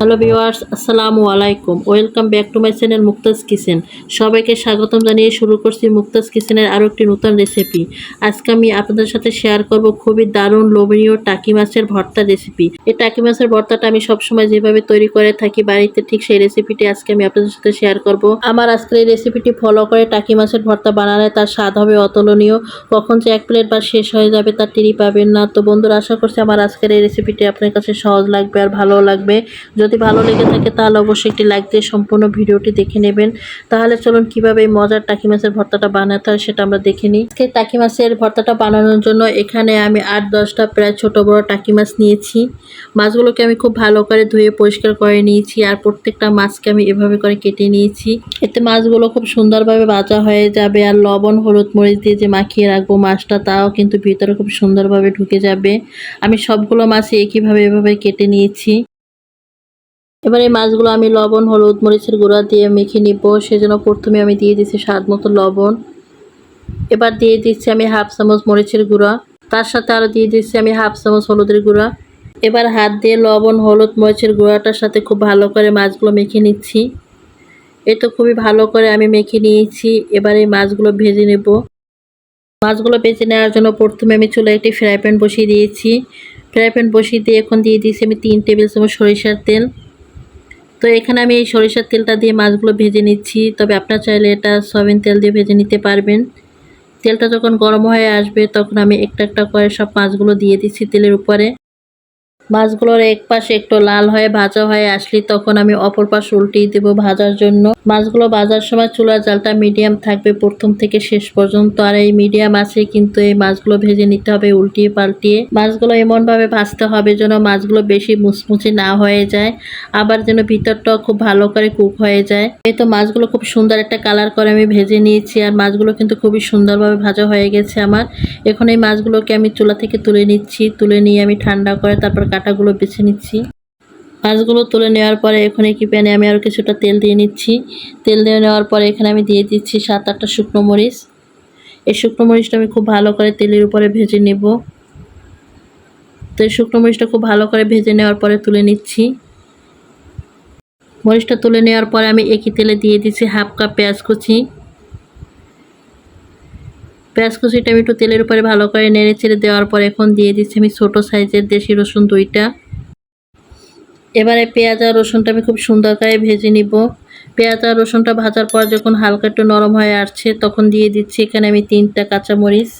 Hello viewers আসসালামু আলাইকুম। Welcome back to my channel Mukta's kitchen. সবাইকে স্বাগতম জানিয়ে শুরু করছি মুক্তাজ কিচেনের আরও একটি নতুন রেসিপি আজকে আমি আপনাদের সাথে শেয়ার করব খুবই দারুণ লোভনীয় টাকি মাছের ভর্তা রেসিপি এই টাকি মাছের ভর্তাটা আমি সবসময় যেভাবে তৈরি করে থাকি বাড়িতে, ঠিক সেই রেসিপিটি আজকে আমি আপনাদের সাথে শেয়ার করব। আমার আজকের এই রেসিপিটি ফলো করে টাকি মাছের ভর্তা বানালে তার স্বাদ হবে অতুলনীয়। কখন যে এক প্লেট বা শেষ হয়ে যাবে তার টিরি পাবেন না। তো বন্ধুরা, আশা করছি আমার আজকের এই রেসিপিটি আপনার কাছে সহজ লাগবে আর ভালো লাগবে। যদি ভালো লেগে থাকে তাহলে অবশ্যই একটি লাইক দিয়ে সম্পূর্ণ ভিডিওটি দেখে নেবেন। তাহলে চলুন কীভাবে এই মজার টাকি মাছের ভর্তাটা বানাতে হয় সেটা আমরা দেখে নিই। আজকে টাকি মাছের ভর্তাটা বানানোর জন্য এখানে আমি আট দশটা প্রায় ছোট বড় টাকি মাছ নিয়েছি। মাছগুলোকে আমি খুব ভালো করে ধুয়ে পরিষ্কার করে নিয়েছি আর প্রত্যেকটা মাছকে আমি এভাবে করে কেটে নিয়েছি। এতে মাছগুলো খুব সুন্দরভাবে ভাজা হয়ে যাবে আর লবণ, হলুদ মরিচ দিয়ে যে মাখিয়ে রাখব মাছটা তাও কিন্তু ভিতরে খুব সুন্দরভাবে ঢুকে যাবে। আমি সবগুলো মাছই একইভাবে এভাবে কেটে নিয়েছি। এবার এই মাছগুলো আমি লবণ, হলুদ, মরিচের গুঁড়া দিয়ে মেখে নিব। সেজন্য প্রথমে আমি দিয়ে দিচ্ছি স্বাদ মতো লবণ। এবার দিয়ে দিচ্ছি আমি হাফ চামচ মরিচের গুঁড়া। তার সাথে আরও দিয়ে দিচ্ছি আমি হাফ চামচ হলুদের গুঁড়া। এবার হাত দিয়ে লবণ, হলুদ, মরিচের গুঁড়াটার সাথে খুব ভালো করে মাছগুলো মেখে নিচ্ছি। এই তো খুবই ভালো করে আমি মেখে নিয়েছি। এবার এই মাছগুলো ভেজে নেব। মাছগুলো ভেজে নেওয়ার জন্য প্রথমে আমি চুলে একটি ফ্রাই প্যান বসিয়ে দিয়েছি। ফ্রাই প্যান বসিয়ে দিয়ে এখন দিয়ে দিয়েছি আমি তিন টেবিল চামচ সরিষার তেল। তো এখানে আমি এই সরিষার তেলটা দিয়ে মাছগুলো ভেজে নিচ্ছি। তবে আপনার চাইলে এটা সয়াবিন তেল দিয়ে ভেজে নিতে পারবেন। তেলটা যখন গরম হয়ে আসবে, তখন আমি একটা একটা করে সব মাছগুলো দিয়ে দিচ্ছি তেলের উপরে। মাছগুলোর এক পাশে একটু লাল হয়ে ভাজা হয়ে আসলে, তখন আমি অপর পাশ উল্টিয়ে দেবো ভাজার জন্য। মাছগুলো ভাজার সময় চুলার জালটা মিডিয়াম থাকবে প্রথম থেকে শেষ পর্যন্ত, আর এই মিডিয়াম আছে কিন্তু এই মাছগুলো ভেজে নিতে হবে উল্টিয়ে পাল্টিয়ে। মাছগুলো এমনভাবে ভাজতে হবে যেন মাছগুলো বেশি মুচমুচে না হয়ে যায়, আবার যেন ভিতরটাও খুব ভালো করে কুক হয়ে যায়। এই তো মাছগুলো খুব সুন্দর একটা কালার করে আমি ভেজে নিয়েছি, আর মাছগুলো কিন্তু খুবই সুন্দরভাবে ভাজা হয়ে গেছে আমার। এখন এই মাছগুলোকে আমি চুলা থেকে তুলে নিচ্ছি, তুলে নিয়ে আমি ঠান্ডা করে তারপর কাটাগুলো বেছে নিচ্ছি। মাছগুলো তুলে নেওয়ার পরে এখানে কি প্যানে আমি আরও কিছুটা তেল দিয়ে নিচ্ছি। তেল দিয়ে নেওয়ার পরে এখানে আমি দিয়ে দিচ্ছি সাত আটটা শুকনো মরিচ। এই শুকনো মরিচটা আমি খুব ভালো করে তেলের উপরে ভেজে নেব। তো এই শুকনো মরিচটা খুব ভালো করে ভেজে নেওয়ার পরে তুলে নিচ্ছি। মরিচটা তুলে নেওয়ার পরে আমি একই তেলে দিয়ে দিচ্ছি হাফ কাপ পেঁয়াজ কুচি। পেঁয়াজ কুচিটা আমি একটু তেলের উপরে ভালো করে নেড়ে ছেড়ে দেওয়ার পর এখন দিয়ে দিচ্ছি আমি ছোটো সাইজের দেশি রসুন দুইটা। এবারে পেঁয়াজ আর রসুনটা আমি খুব সুন্দর করে ভেজে নিব। পেঁয়াজ আর রসুনটা ভাজার পর যখন হালকা একটু নরম হয়ে আসছে, তখন দিয়ে দিচ্ছি এখানে আমি তিনটা কাঁচামরিচ।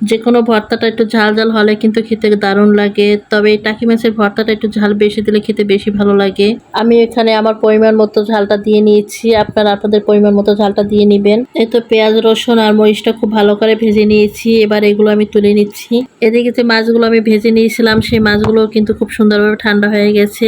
যে কোনো ভর্তাটা একটু ঝাল ঝাল হলে কিন্তু খেতে দারুণ লাগে। তবে এই টাকি মাছের ভর্তাটা একটু ঝাল বেশি দিলে খেতে বেশি ভালো লাগে। আমি এখানে আমার পরিমাণ মতো ঝালটা দিয়ে নিয়েছি। আপনারা আপনাদের পরিমাণ মতো ঝালটা দিয়ে নেবেন। এই তো পেঁয়াজ, রসুন আর মরিচটা খুব ভালো করে ভেজে নিয়েছি। এবার এগুলো আমি তুলে নিচ্ছি। এদিকে যে মাছগুলো আমি ভেজে নিয়েছিলাম, সেই মাছগুলো কিন্তু খুব সুন্দরভাবে ঠান্ডা হয়ে গেছে।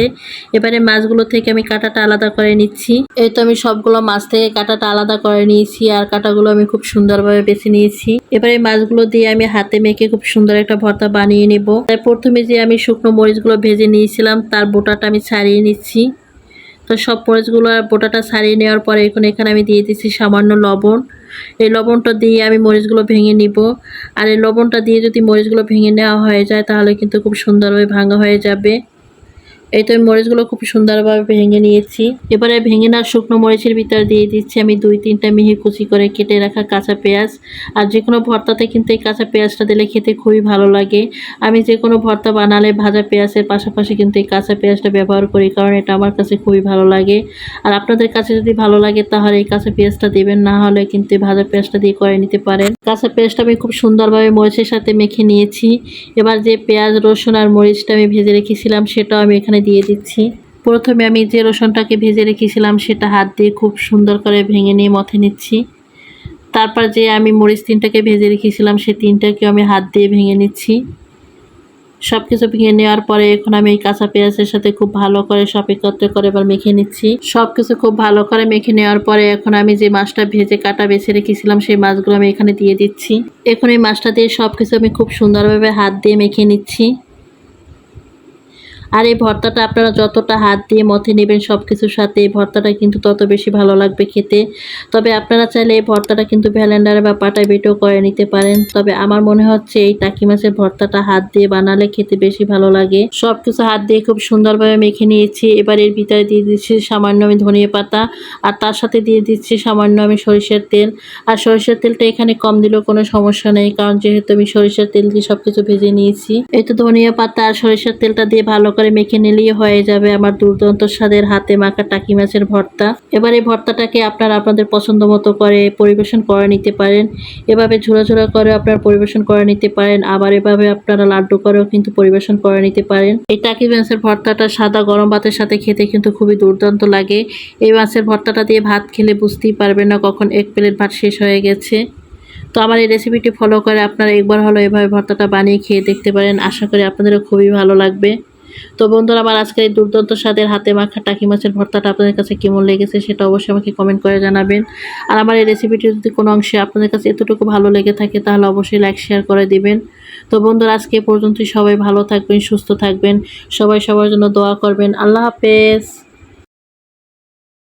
এবারে মাছগুলো থেকে আমি কাঁটাটা আলাদা করে নিচ্ছি। এই তো আমি সবগুলো মাছ থেকে কাঁটাটা আলাদা করে নিয়েছি আর কাঁটাগুলো আমি খুব সুন্দরভাবে বেছে নিয়েছি। এবারে মাছগুলো দিয়ে আমি হাতে মেখে খুব সুন্দর একটা ভর্তা বানিয়ে নেব। তাই প্রথমে যে আমি শুকনো মরিচগুলো ভেজে নিয়েছিলাম, তার বোটাটা আমি ছাড়িয়ে নিচ্ছি। তো সব মরিচগুলো আর বোটাটা ছাড়িয়ে নেওয়ার পরে এখন এখানে আমি দিয়ে দিচ্ছি সামান্য লবণ। এই লবণটা দিয়ে আমি মরিচগুলো ভেঙে নিব। আর এই লবণটা দিয়ে যদি মরিচগুলো ভেঙে নেওয়া হয়ে যায়, তাহলে কিন্তু খুব সুন্দরভাবে ভাঙা হয়ে যাবে। এই তো আমি মরিচগুলো খুব সুন্দরভাবে ভেঙে নিয়েছি। এবারে ভেঙে না শুকনো মরিচের ভিতর দিয়ে দিচ্ছি আমি দুই তিনটা মিহি কুচি করে কেটে রাখা কাঁচা পেঁয়াজ। আর যে কোনো ভর্তাতে কিন্তু এই কাঁচা পেঁয়াজটা দিলে খেতে খুবই ভালো লাগে। আমি যে কোনো ভর্তা বানালে ভাজা পেঁয়াজের পাশাপাশি কিন্তু এই কাঁচা পেঁয়াজটা ব্যবহার করি, কারণ এটা আমার কাছে খুবই ভালো লাগে। আর আপনাদের কাছে যদি ভালো লাগে তাহলে এই কাঁচা পেঁয়াজটা দেবেন, না হলে কিন্তু ভাজা পেঁয়াজটা দিয়ে করে নিতে পারেন। কাঁচা পেঁয়াজটা আমি খুব সুন্দরভাবে মরিচের সাথে মেখে নিয়েছি। এবার যে পেঁয়াজ, রসুন আর মরিচটা আমি ভেজে রেখেছিলাম সেটাও আমি এখানে দিয়ে দিচ্ছি। প্রথমে আমি যে রসুনটাকে ভেজে রেখেছিলাম, সেটা হাত দিয়ে খুব সুন্দর করে ভেঙে নিয়ে মথে নিচ্ছি। তারপর যে আমি মরিচ তিনটাকে ভেজে রেখেছিলাম, সেই তিনটাকে আমি হাত দিয়ে ভেঙে নিচ্ছি। সব কিছু ভেঙে নেওয়ার পরে এখন আমি এই কাঁচা পেঁয়াজের সাথে খুব ভালো করে সব একত্রে করে এবার মেখে নিচ্ছি। সব কিছু খুব ভালো করে মেখে নেওয়ার পরে এখন আমি যে মাছটা ভেজে কাটা বেছে রেখেছিলাম, সেই মাছগুলো আমি এখানে দিয়ে দিচ্ছি। এখন এই মাছটা দিয়ে সব কিছু আমি খুব সুন্দরভাবে হাত দিয়ে মেখে নিচ্ছি। আর এই ভর্তাটা আপনারা যতটা হাত দিয়ে মথে নেবেন সব কিছুর সাথে এই ভর্তাটা কিন্তু তত বেশি ভালো লাগবে খেতে। তবে আপনারা চাইলে এই ভর্তাটা কিন্তু ভ্যালেন্ডারে বা পাটায় বেটেও করে নিতে পারেন। তবে আমার মনে হচ্ছে এই টাকি মাছের ভর্তাটা হাত দিয়ে বানালে খেতে বেশি ভালো লাগে। সব কিছু হাত দিয়ে খুব সুন্দরভাবে মেখে নিয়েছি। এবার এর ভিতরে দিয়ে দিচ্ছি সামান্য আমি ধনিয়া পাতা আর তার সাথে দিয়ে দিচ্ছি সামান্য আমি সরিষার তেল। আর সরিষার তেলটা এখানে কম দিলেও কোনো সমস্যা নেই, কারণ যেহেতু আমি সরিষার তেল দিয়ে সব কিছু ভেজে নিয়েছি। এই তো ধনিয়া পাতা আর সরিষার তেলটা দিয়ে ভালো করে মেখে নিলেই হয়ে যাবে আমার দুর্দান্ত স্বাদের হাতে মাখা টাকি মাছের ভর্তা। এবার এই ভর্তাটাকে আপনারা আপনাদের পছন্দ মতো করে পরিবেশন করে নিতে পারেন। এভাবে ঝোড়া ঝোড়া করে আপনারা পরিবেশন করে নিতে পারেন। আবার এভাবে আপনারা লাড্ডু করেও কিন্তু পরিবেশন করে নিতে পারেন। এই টাকি মাছের ভর্তাটা সাদা গরম ভাতের সাথে খেতে কিন্তু খুবই দুর্দান্ত লাগে। এই মাছের ভর্তাটা দিয়ে ভাত খেলে বুঝতেই পারবেন না কখন এক প্লেট ভাত শেষ হয়ে গেছে। তো আমার এই রেসিপিটি ফলো করে আপনারা একবার হলো এভাবে ভর্তাটা বানিয়ে খেয়ে দেখতে পারেন। আশা করি আপনাদেরও খুবই ভালো লাগবে। তো বন্ধুরা, আমার আজকের এই দুর্দান্ত স্বাদের হাতে মাখা টাকি মাছের ভর্তাটা আপনাদের কাছে কেমন লেগেছে সেটা অবশ্যই আমাকে কমেন্ট করে জানাবেন। আর আমার এই রেসিপিটি যদি কোনো অংশে আপনাদের কাছে এতটুকু ভালো লেগে থাকে, তাহলে অবশ্যই লাইক শেয়ার করে দিবেন। তো বন্ধুরা, আজকে পর্যন্তই সবাই ভালো থাকবেন, সুস্থ থাকবেন। সবাই সবার জন্য দোয়া করবেন। আল্লাহ হাফেজ।